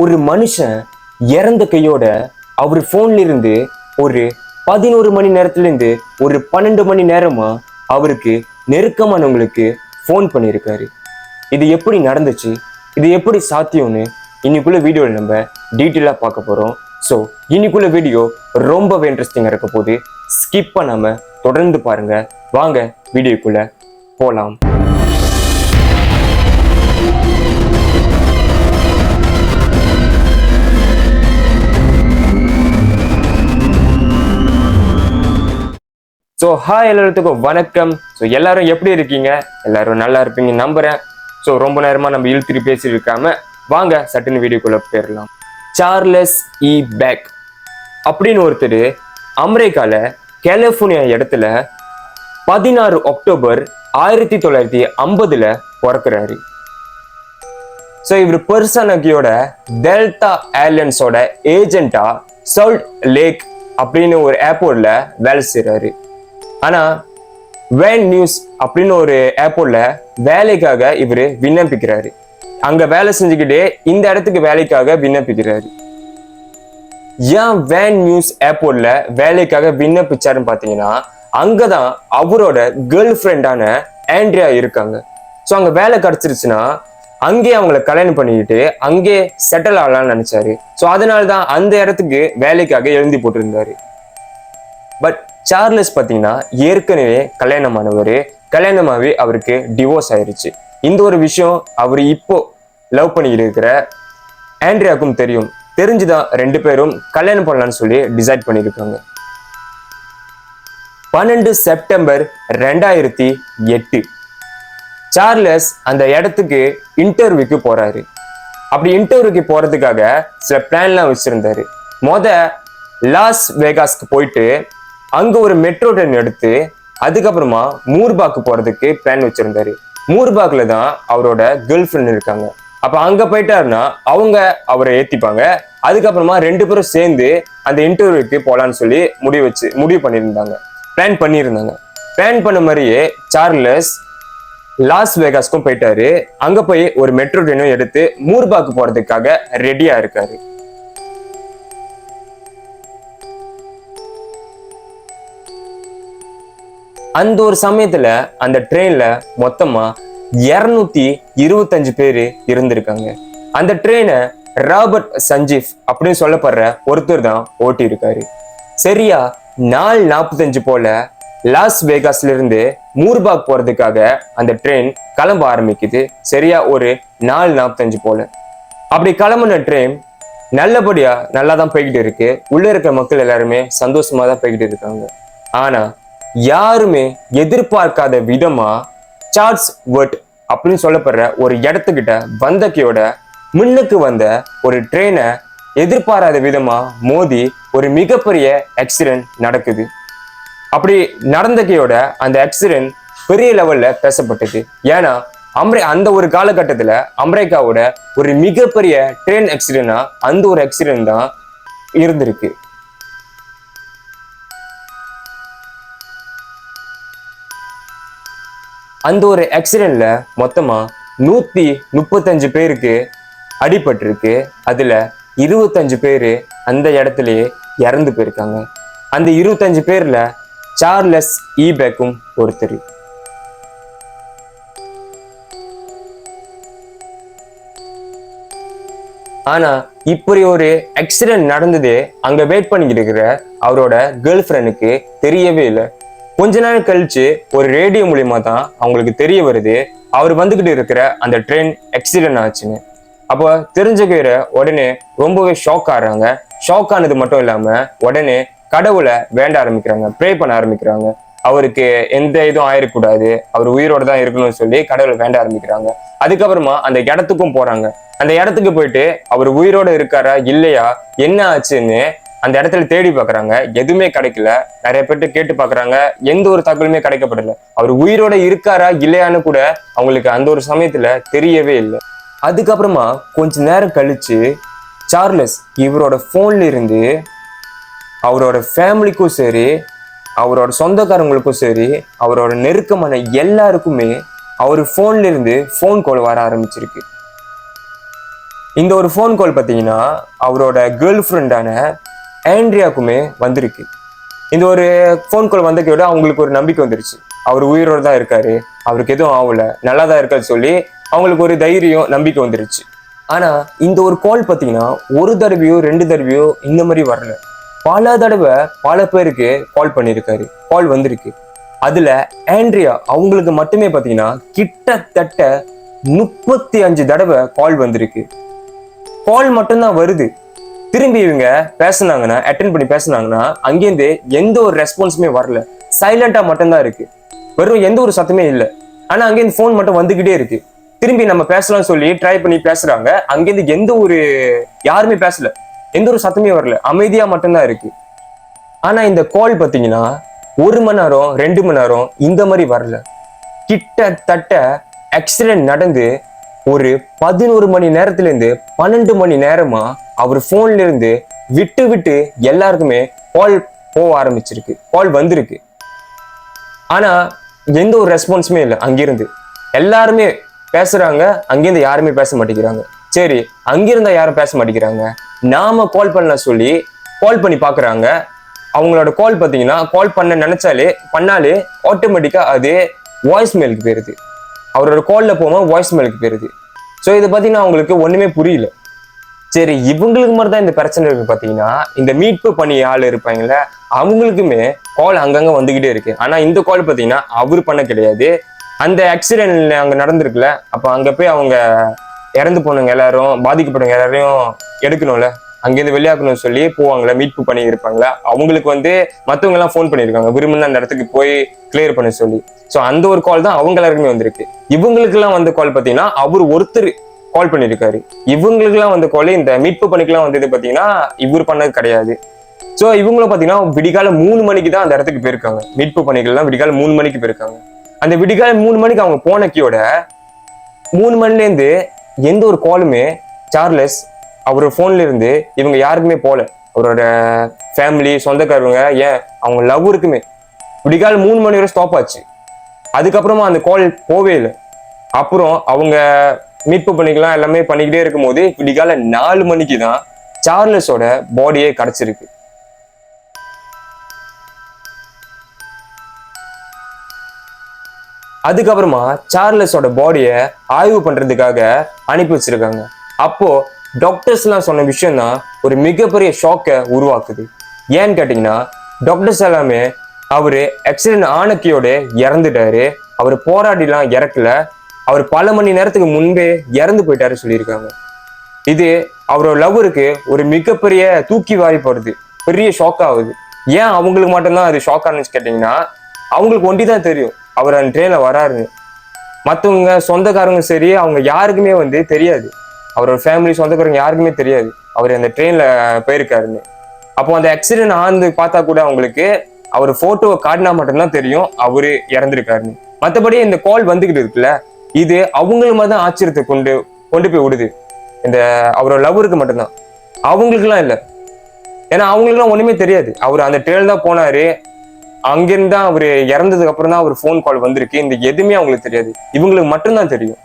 ஒரு மனுஷன் இறந்த கையோட அவர் போன்ல இருந்து ஒரு பதினோரு மணி நேரத்துலேருந்து ஒரு பன்னெண்டு மணி நேரமாக அவருக்கு நெருக்கமானவங்களுக்கு ஃபோன் பண்ணியிருக்காரு. இது எப்படி நடந்துச்சு? இது எப்படி சாத்தியம்னு இன்னைக்குள்ள வீடியோவில் நம்ம டீட்டெயிலாக பார்க்க போகிறோம் ஸோ இன்னைக்குள்ள வீடியோ ரொம்பவே இன்ட்ரெஸ்டிங்காக இருக்க போது ஸ்கிப் பண்ணாமல் தொடர்ந்து பாருங்கள் வாங்க வீடியோக்குள்ளே போகலாம் ஸோ ஹாய் எல்லாத்துக்கும் வணக்கம். ஸோ எல்லாரும் எப்படி இருக்கீங்க? எல்லாரும் நல்லா இருப்பீங்க நம்புறேன். ஸோ ரொம்ப நேரமாக நம்ம இழுத்துட்டு பேசிட்டு வாங்க சட்டுன்னு வீடியோக்குள்ள போயிடலாம். சார்லஸ் இ பேக் அப்படின்னு ஒருத்தர் அமெரிக்காவில் கலிஃபோர்னியா இடத்துல பதினாறு அக்டோபர் ஆயிரத்தி தொள்ளாயிரத்தி ஐம்பதுல பிறக்கிறாரு. ஸோ இவர் பெர்சனகியோட டெல்டா ஏர்லைன்ஸோட ஏஜென்ட்டா சவுல்ட் லேக் அப்படின்னு ஒரு ஏர்போர்ட்ல வேலை செய்கிறாரு ஆனால் வேன் நியூஸ் அப்படின்னு ஒரு ஏர்போர்ட்ல வேலைக்காக இவர் விண்ணப்பிக்கிறாரு. அங்க வேலை செஞ்சுக்கிட்டே இந்த இடத்துக்கு வேலைக்காக விண்ணப்பிக்கிறாரு. ஏன் வேன் நியூஸ் ஏர்போர்ட்ல வேலைக்காக விண்ணப்பிச்சாருன்னு பாத்தீங்கன்னா அங்கதான் அவரோட கேர்ள் ஃப்ரெண்டான ஆண்ட்ரியா இருக்காங்க. ஸோ அங்க வேலை கிடைச்சிருச்சுன்னா அங்கேயே அவங்கள கல்யாணம் பண்ணிக்கிட்டு அங்கே செட்டில் ஆகலாம்னு நினைச்சாரு. ஸோ அதனால தான் அந்த இடத்துக்கு வேலைக்காக எழுதி போட்டிருந்தாரு. பட் சார்லஸ் பார்த்தீங்கன்னா ஏற்கனவே கல்யாணமானவர். கல்யாணமாகவே அவருக்கு டிவோர்ஸ் ஆயிருச்சு. இந்த ஒரு விஷயம் அவர் இப்போ லவ் பண்ணிக்கிட்டு இருக்கிற ஆண்ட்ரியாக்கும் தெரியும். தெரிஞ்சுதான் ரெண்டு பேரும் கல்யாணம் பண்ணலாம்னு சொல்லி டிசைட் பண்ணியிருக்காங்க. பன்னெண்டு செப்டம்பர் ரெண்டாயிரத்தி எட்டு. சார்லஸ் அந்த இடத்துக்கு இன்டர்வியூக்கு போறாரு. அப்படி இன்டர்வியூக்கு போறதுக்காக சில பிளான்லாம் வச்சிருந்தாரு. மொத லாஸ் வேகாஸ்க்கு போயிட்டு அங்க ஒரு மெட்ரோ ட்ரெயின் எடுத்து அதுக்கப்புறமா மூர்பாக்கு போறதுக்கு பிளான் வச்சிருந்தாரு. மூர்பாக்ல தான் அவரோட கேர்ள் ஃப்ரெண்ட் இருக்காங்க. அப்ப அங்க போயிட்டாருன்னா அவங்க அவரை ஏத்திப்பாங்க. அதுக்கப்புறமா ரெண்டு பேரும் சேர்ந்து அந்த இன்டர்வியூக்கு போலான்னு சொல்லி முடிவு வச்சு முடிவு பண்ணியிருந்தாங்க. பிளான் பண்ணியிருந்தாங்க. பிளான் பண்ண மாதிரியே சார்லஸ் லாஸ் வேகாஸ்க்கும் போயிட்டாரு. அங்க போய் ஒரு மெட்ரோ ட்ரெயினும் எடுத்து மூர்பாக்கு போறதுக்காக ரெடியா இருக்காரு. அந்த ஒரு சமயத்துல அந்த ட்ரெயின்ல மொத்தமா இருநூத்தி இருபத்தஞ்சு பேர் இருந்திருக்காங்க. அந்த ட்ரெயினை ராபர்ட் சஞ்சீவ் அப்படின்னு சொல்லப்படுற ஒருத்தர் தான் ஓட்டி இருக்காரு சரியா நாலு நாற்பத்தஞ்சு போல லாஸ் வேகாஸ்ல இருந்து மூர்பாக் போறதுக்காக அந்த ட்ரெயின் கிளம்ப ஆரம்பிக்குது. சரியா ஒரு நாலு நாற்பத்தஞ்சு போல. அப்படி கிளம்புன ட்ரெயின் நல்லபடியா நல்லா தான் போய்கிட்டு இருக்கு. உள்ள இருக்க மக்கள் எல்லாருமே சந்தோஷமா தான் போய்கிட்டு இருக்காங்க. ஆனா யாருமே எதிர்பார்க்காத விதமா சார்ட்ஸ் வர்ட் அப்படின்னு சொல்லப்படுற ஒரு இடத்துக்கிட்ட வந்தக்கையோட முன்னுக்கு வந்த ஒரு ட்ரெயினை எதிர்பாராத விதமா மோதி ஒரு மிகப்பெரிய ஆக்சிடென்ட் நடக்குது. அப்படி நடந்தக்கையோட அந்த ஆக்சிடென்ட் பெரிய லெவல்ல பேசப்பட்டது. ஏன்னா அம்ரே அந்த ஒரு காலகட்டத்தில் அமெரிக்காவோட ஒரு மிகப்பெரிய ட்ரெயின் ஆக்சிடென்ட்னா அந்த ஒரு ஆக்சிடென்ட் தான் இருந்திருக்கு. அந்த ஒரு ஆக்சிடெண்ட்ல மொத்தமா நூத்தி முப்பத்தஞ்சு பேருக்கு அடிபட்டிருக்கு. அதுல இருபத்தஞ்சு பேரு அந்த இடத்துலயே இறந்து போயிருக்காங்க. அந்த இருபத்தஞ்சு பேர்ல சார்லஸ் ஈபேக்கும் ஒருத்தர். ஆனா இப்படி ஒரு ஆக்சிடென்ட் நடந்தது அங்க வெயிட் பண்ணிக்கிட்டு இருக்கிற அவரோட கேர்ள் ஃப்ரெண்டுக்கு தெரியவே இல்லை. கொஞ்ச நேரம் கழிச்சு ஒரு ரேடியோ மூலியமா தான் அவங்களுக்கு தெரிய வருது. அவர் வந்துகிட்டு இருக்கிற அந்த ட்ரெயின் ஆக்சிடென்ட் ஆச்சுன்னு. அப்போ தெரிஞ்சுக்கிற உடனே ரொம்பவே ஷாக் ஆடுறாங்க ஷாக் ஆனது மட்டும் இல்லாம உடனே கடவுளை வேண்ட ஆரம்பிக்கிறாங்க. ப்ரே பண்ண ஆரம்பிக்கிறாங்க. அவருக்கு எந்த இதுவும் ஆயிடக்கூடாது அவர் உயிரோட தான் இருக்கணும்னு சொல்லி கடவுளை வேண்ட ஆரம்பிக்கிறாங்க. அதுக்கப்புறமா அந்த இடத்துக்கும் போறாங்க. அந்த இடத்துக்கு போயிட்டு அவர் உயிரோட இருக்காரா இல்லையா? என்ன ஆச்சுன்னு அந்த இடத்துல தேடி பார்க்குறாங்க எதுவுமே கிடைக்கல. நிறைய பேர்ட்ட கேட்டு பார்க்குறாங்க எந்த ஒரு தகவலுமே கிடைக்கப்படல. அவர் உயிரோட இருக்காரா இல்லையான்னு கூட அவங்களுக்கு அந்த ஒரு சமயத்துல தெரியவே இல்லை. அதுக்கப்புறமா கொஞ்ச நேரம் கழிச்சு சார்லஸ் இவரோட ஃபோன்ல இருந்து அவரோட ஃபேமிலிக்கும் சரி அவரோட சொந்தக்காரங்களுக்கும் சரி அவரோட நெருக்கமான எல்லாருக்குமே அவர் ஃபோன்ல இருந்து ஃபோன் கால் வர ஆரம்பிச்சிருக்கு. இந்த ஒரு ஃபோன் கால் பார்த்தீங்கன்னா அவரோட கேர்ள் ஃப்ரெண்டான ஆண்ட்ரியாக்குமே வந்திருக்கு. இந்த ஒரு ஃபோன் கால் வந்த விட அவங்களுக்கு ஒரு நம்பிக்கை வந்துருச்சு. அவர் உயிரோட தான் இருக்காரு. அவருக்கு எதுவும் ஆகல. நல்லா தான் இருக்காரு சொல்லி அவங்களுக்கு ஒரு தைரியம் நம்பிக்கை வந்துருச்சு. ஆனால் இந்த ஒரு கால் பார்த்தீங்கன்னா ஒரு தடவையோ ரெண்டு தடவையோ இந்த மாதிரி வரல. பல தடவை பல பேருக்கு கால் பண்ணியிருக்காரு. கால் வந்திருக்கு. அதில் ஆண்ட்ரியா அவங்களுக்கு மட்டுமே பார்த்தீங்கன்னா கிட்டத்தட்ட முப்பத்தி அஞ்சு தடவை கால் வந்திருக்கு. கால் மட்டும்தான் வருது. திரும்பி இவங்க பேசுனாங்கன்னா அட்டன் பண்ணி பேசினாங்கன்னா அங்கேருந்து எந்த ஒரு ரெஸ்பான்ஸுமே வரல. சைலண்டா மட்டும்தான் இருக்கு. வெறும் எந்த ஒரு சத்தமே இல்லை. ஆனா அங்கேருந்து ஃபோன் மட்டும் வந்துகிட்டே இருக்கு. திரும்பி நம்ம பேசலாம்னு சொல்லி ட்ரை பண்ணி பேசுறாங்க. அங்கேருந்து எந்த ஒரு யாருமே பேசல. எந்த ஒரு சத்தமே வரல. அமைதியா மட்டும்தான் இருக்கு. ஆனா இந்த கால் பாத்தீங்கன்னா ஒரு மணி நேரம் ரெண்டு மணி நேரம் இந்த மாதிரி வரல. கிட்டத்தட்ட ஆக்சிடென்ட் நடந்து ஒரு பதினோரு மணி நேரத்துலேருந்து பன்னெண்டு மணி நேரமா அவர் போன்ல இருந்து விட்டு விட்டு எல்லாருக்குமே கால் போக ஆரம்பிச்சிருக்கு. கால் வந்திருக்கு. ஆனா எந்த ஒரு ரெஸ்பான்ஸுமே இல்லை. அங்கிருந்து. எல்லாருமே பேசுறாங்க. அங்கிருந்து யாருமே பேச மாட்டேங்கிறாங்க. சரி அங்கிருந்தா யாரும் பேச மாட்டேங்கிறாங்க. நாம கால் பண்ண சொல்லி கால் பண்ணி பாக்குறாங்க. அவங்களோட கால் பார்த்தீங்கன்னா கால் பண்ண நினைச்சாலே பண்ணாலே ஆட்டோமேட்டிக்கா அது வாய்ஸ் மெயிலுக்கு போயிருது. அவரோட காலில் போகும்போது வாய்ஸ் மெயிலுக்கு போயிருது. ஸோ இது பார்த்தீங்கன்னா அவங்களுக்கு ஒன்றுமே புரியல. சரி இவங்களுக்கு மாதிரி தான் இந்த பிரச்சனை இருக்குது பார்த்தீங்கன்னா இந்த மீட்பு பண்ணி ஆள் இருப்பாங்கல்ல அவங்களுக்குமே கால் அங்கங்கே வந்துக்கிட்டே இருக்குது ஆனால் இந்த கால் பார்த்தீங்கன்னா அவர் பண்ண கிடையாது. அந்த ஆக்சிடென்ட் அங்கே நடந்திருக்குல்ல அப்போ அங்கே போய் அவங்க இறந்து போனவங்க எல்லாரும் பாதிக்கப்பட்டவங்க எல்லாரையும் எடுக்கணும்ல? அங்கேருந்து வெளியாக்கணும்னு சொல்லி போவாங்களே மீட்பு பண்ணி இருப்பாங்களா அவங்களுக்கு வந்து மற்றவங்க எல்லாம் ஃபோன் பண்ணியிருக்காங்க விரும்பின அந்த இடத்துக்கு போய் கிளியர் பண்ண சொல்லி. ஸோ அந்த ஒரு கால் தான் அவங்க எல்லாருக்குமே வந்திருக்கு. இவங்களுக்கெல்லாம் வந்து கால் பார்த்தீங்கன்னா அவர் ஒருத்தர் கால் பண்ணியிருக்காரு இவங்களுக்குலாம் வந்து கால் இந்த மீட்பு பணிக்கெல்லாம் வந்தது பார்த்தீங்கன்னா இவர் பண்ணது கிடையாது. ஸோ இவங்களும் பார்த்தீங்கன்னா விடிகால மூணு மணிக்கு தான் அந்த இடத்துக்கு போயிருக்காங்க. மீட்பு பணிகள்லாம் விடிகால மூணு மணிக்கு போயிருக்காங்க. அந்த விடிகால மூணு மணிக்கு அவங்க போனக்கியோட மூணு மணிலேருந்து எந்த ஒரு காலுமே சார்லஸ் அவர் ஃபோன்ல இருந்து இவங்க யாருக்குமே போல. அவரோட ஃபேமிலி சொந்தக்காரங்க ஏன்? அவங்க லவ் இருக்குமே. விடிகால் மூணு மணி வரை ஸ்டாப் ஆச்சு. அதுக்கப்புறமா அந்த கால் போவே இல்லை. அப்புறம் அவங்க மீட்பு பண்ணிக்கலாம் எல்லாமே பண்ணிக்கிட்டே இருக்கும்போது விடிகால நாலு மணிக்கு தான் சார்லஸோட பாடியே கிடைச்சிருக்கு அதுக்கப்புறமா சார்லஸோட பாடியை ஆய்வு பண்றதுக்காக அனுப்பி வச்சிருக்காங்க. அப்போ டாக்டர்ஸ்லாம் சொன்ன விஷயம் தான் ஒரு மிகப்பெரிய ஷாக்கை உருவாக்குது. ஏன்னு கேட்டிங்கன்னா டாக்டர்ஸ் எல்லாமே அவர் ஆக்சிடென்ட் ஆனக்கியோட இறந்துட்டாரு. அவர் போராடிலாம் இறக்கல. அவர் பல மணி நேரத்துக்கு முன்பே இறந்து போயிட்டாரு சொல்லியிருக்காங்க. இது அவரோட லவ்வருக்கு ஒரு மிகப்பெரிய தூக்கி வாரி போடுது. பெரிய ஷாக் ஆகுது. ஏன் அவங்களுக்கு மட்டும்தான் அது ஷாக் கேட்டிங்கன்னா அவங்களுக்கு ஒண்டி தான் தெரியும். அவர் அந்த ட்ரெயினில் வராருன்னு. மற்றவங்க சொந்தக்காரங்க சரி அவங்க யாருக்குமே வந்து தெரியாது. அவரோட ஃபேமிலி சொந்தக்காரங்க யாருக்குமே தெரியாது. அவர் அந்த ட்ரெயினில் போயிருக்காருன்னு. அப்போ அந்த ஆக்சிடென்ட் ஆந்து பார்த்தா கூட அவங்களுக்கு அவர் ஃபோட்டோவை காட்டினா மட்டும்தான் தெரியும் அவரு இறந்துருக்காருன்னு. மற்றபடி இந்த கால் வந்துக்கிட்டு இருக்குல்ல இது அவங்களுமா தான் ஆச்சரியத்தை கொண்டு கொண்டு போய் விடுது. இந்த அவரோட லவ்வருக்கு மட்டும்தான். அவங்களுக்குலாம் இல்லை. ஏன்னா அவங்களுக்குலாம் ஒன்றுமே தெரியாது. அவர் அந்த ட்ரெயின் தான் போனாரு. அங்கேருந்து தான் அவர் இறந்ததுக்கு அப்புறம் தான் அவர் ஃபோன் கால் வந்திருக்கு. இந்த எதுவுமே அவங்களுக்கு தெரியாது. இவங்களுக்கு மட்டும்தான் தெரியும்.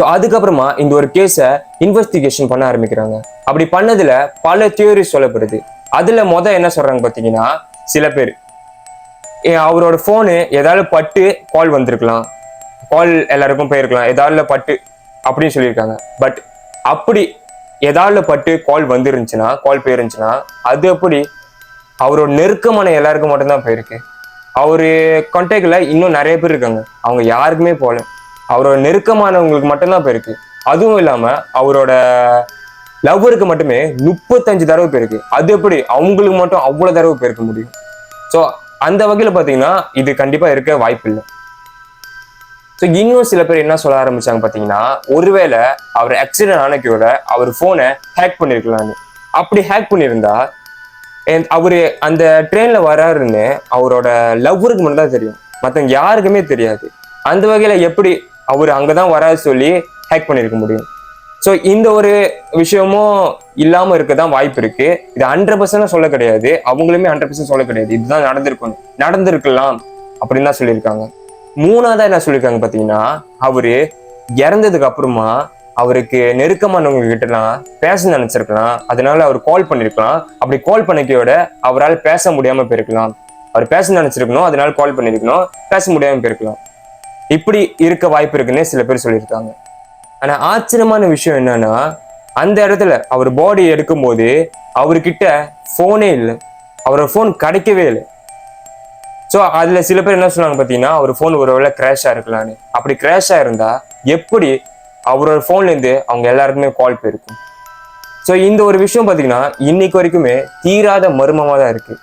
ஸோ அதுக்கப்புறமா இந்த ஒரு கேஸை இன்வெஸ்டிகேஷன் பண்ண ஆரம்பிக்கிறாங்க. அப்படி பண்ணதுல பல தியோரி சொல்லப்படுது. அதுல மொதல் என்ன சொல்றாங்க பார்த்தீங்கன்னா சில பேர். ஏ, அவரோட ஃபோனு ஏதாவது பட்டு கால் வந்திருக்கலாம். கால் எல்லாருக்கும் போயிருக்கலாம். ஏதாவது பட்டு அப்படின்னு சொல்லியிருக்காங்க. பட் அப்படி ஏதாவது பட்டு கால் வந்துருந்துச்சுன்னா கால் போயிருந்துச்சுன்னா அது எப்படி? அவரோட நெருக்கமான எல்லாருக்கும் மட்டும்தான் போயிருக்கு. அவரு கான்டாக்ட்ல இன்னும் நிறைய பேர் இருக்காங்க. அவங்க யாருக்குமே போகல. அவரோட நெருக்கமானவங்களுக்கு மட்டும்தான் போயிருக்கு அதுவும் இல்லாமல் அவரோட லவ்வருக்கு மட்டுமே முப்பத்தஞ்சு தடவை போயிருக்கு அது எப்படி? அவங்களுக்கு மட்டும் அவ்வளோ தடவை போயிருக்க முடியும். ஸோ அந்த வகையில் பார்த்தீங்கன்னா இது கண்டிப்பாக இருக்க வாய்ப்பு இல்லை ஸோ இன்னும் சில பேர் என்ன சொல்ல ஆரம்பிச்சாங்க பார்த்தீங்கன்னா ஒருவேளை அவர் ஆக்சிடென்ட் ஆனக்கையோட அவர் ஃபோனை ஹேக் பண்ணியிருக்கலான்னு அப்படி ஹேக் பண்ணியிருந்தா அவர் அந்த ட்ரெயினில் வராருன்னு அவரோட லவ்வருக்கு மட்டும் தான் தெரியும். மற்றவங்க யாருக்குமே தெரியாது. அந்த வகையில் எப்படி அவர் அங்கே தான் வராது சொல்லி ஹேக் பண்ணியிருக்க முடியும். ஸோ இந்த ஒரு விஷயமும் இல்லாமல் இருக்க தான் வாய்ப்பு இருக்குது இது ஹண்ட்ரட் பர்சன்ட் சொல்ல கிடையாது. அவங்களுமே ஹண்ட்ரட் பர்சன்ட் சொல்ல கிடையாது. இதுதான் நடந்திருக்கணும் நடந்திருக்கலாம் அப்படின்னு தான் சொல்லியிருக்காங்க. மூணாவதாக என்ன சொல்லியிருக்காங்க பார்த்தீங்கன்னா அவர் இறந்ததுக்கு அப்புறமா அவருக்கு நெருக்கமானவங்க கிட்டலாம் பேச நினைச்சிருக்கலாம். அதனால அவர் கால் பண்ணிருக்கலாம். அப்படி கால் பண்ணிக்கையோட அவரால் பேச முடியாம போயிருக்கலாம். அவர் பேச நினைச்சிருக்கணும் அதனால கால் பண்ணிருக்கணும் பேச முடியாம போயிருக்கலாம். இப்படி இருக்க வாய்ப்பு இருக்குன்னே சில பேர் சொல்லியிருக்காங்க. ஆனால் ஆச்சரியமான விஷயம் என்னன்னா அந்த இடத்துல அவர் பாடி எடுக்கும்போது அவர்கிட்ட ஃபோனே இல்லை. அவரோட ஃபோன் கிடைக்கவே இல்லை. ஸோ அதில் சில பேர் என்ன சொன்னாங்க பார்த்தீங்கன்னா அவர் ஃபோன் ஒரு வேளை கிராஷ் இருக்கலாம்னு அப்படி கிராஷாக இருந்தால் எப்படி அவரோட ஃபோன்லேருந்து அவங்க எல்லாருக்குமே கால் போயிருக்கும்? ஸோ இந்த ஒரு விஷயம் பார்த்தீங்கன்னா இன்னைக்கு வரைக்குமே தீராத மர்மமாக தான் இருக்குது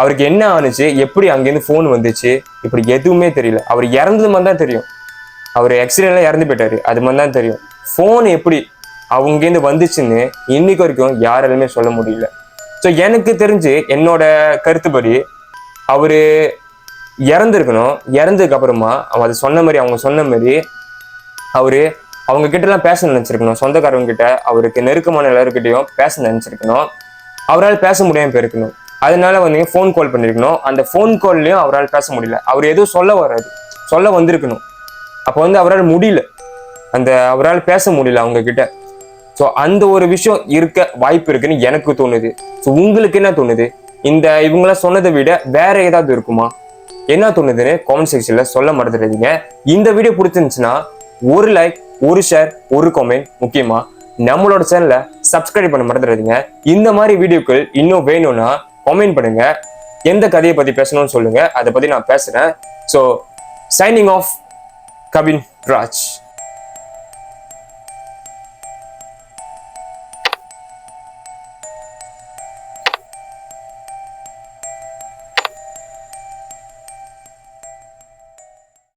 அவருக்கு என்ன ஆணுச்சு எப்படி அங்கேருந்து ஃபோன் வந்துச்சு? இப்படி எதுவுமே தெரியல. அவர் இறந்தது மாதிரி தான் தெரியும். அவர் ஆக்சிடென்ட்ல இறந்து போயிட்டாரு. அது மாதிரி தான் தெரியும். ஃபோன் எப்படி அவங்கேருந்து வந்துச்சுன்னு இன்னைக்கு வரைக்கும் யாராலுமே சொல்ல முடியல. ஸோ எனக்கு தெரிஞ்சு என்னோட கருத்துப்படி அவர் இறந்துருக்கணும். இறந்ததுக்கு அப்புறமா அவன் அது சொன்ன மாதிரி அவங்க சொன்ன மாதிரி அவர் அவங்க கிட்டலாம் பேச நினச்சிருக்கணும். சொந்தக்காரவங்க கிட்ட அவருக்கு நெருக்கமான எல்லாருக்கிட்டையும் பேச நினச்சிருக்கணும். அவரால் பேச முடியாமல் போயிருக்கணும். அதனால வந்து ஃபோன் கால் பண்ணியிருக்கணும் அந்த ஃபோன் கால்லையும் அவரால் பேச முடியல. அவர் எதுவும் சொல்ல வராது. சொல்ல வந்திருக்கணும். அப்போ வந்து அவரால் முடியல. அந்த அவரால் பேச முடியல அவங்க கிட்ட ஸோ அந்த ஒரு விஷயம் இருக்க வாய்ப்பு இருக்குன்னு எனக்கு தோணுது. ஸோ உங்களுக்கு என்ன தோணுது? இந்த இவங்களாம் சொன்னதை விட வேற ஏதாவது இருக்குமா? என்ன தோணுதுன்னு காமெண்ட் செக்ஷனில் சொல்ல மறந்துடாதீங்க. இந்த வீடியோ பிடிச்சிருந்துச்சுன்னா ஒரு லைக் ஒரு ஷேர் ஒரு கமெண்ட் முக்கியமாக நம்மளோட சேனலை சப்ஸ்கிரைப் பண்ண மறந்துடாதீங்க. இந்த மாதிரி வீடியோக்கள் இன்னும் வேணும்னா கமெண்ட் பண்ணுங்க. எந்த கதையை பத்தி பேசணும்னு சொல்லுங்க. அதை பத்தி நான் பேசுறேன். So signing off Kabin Raj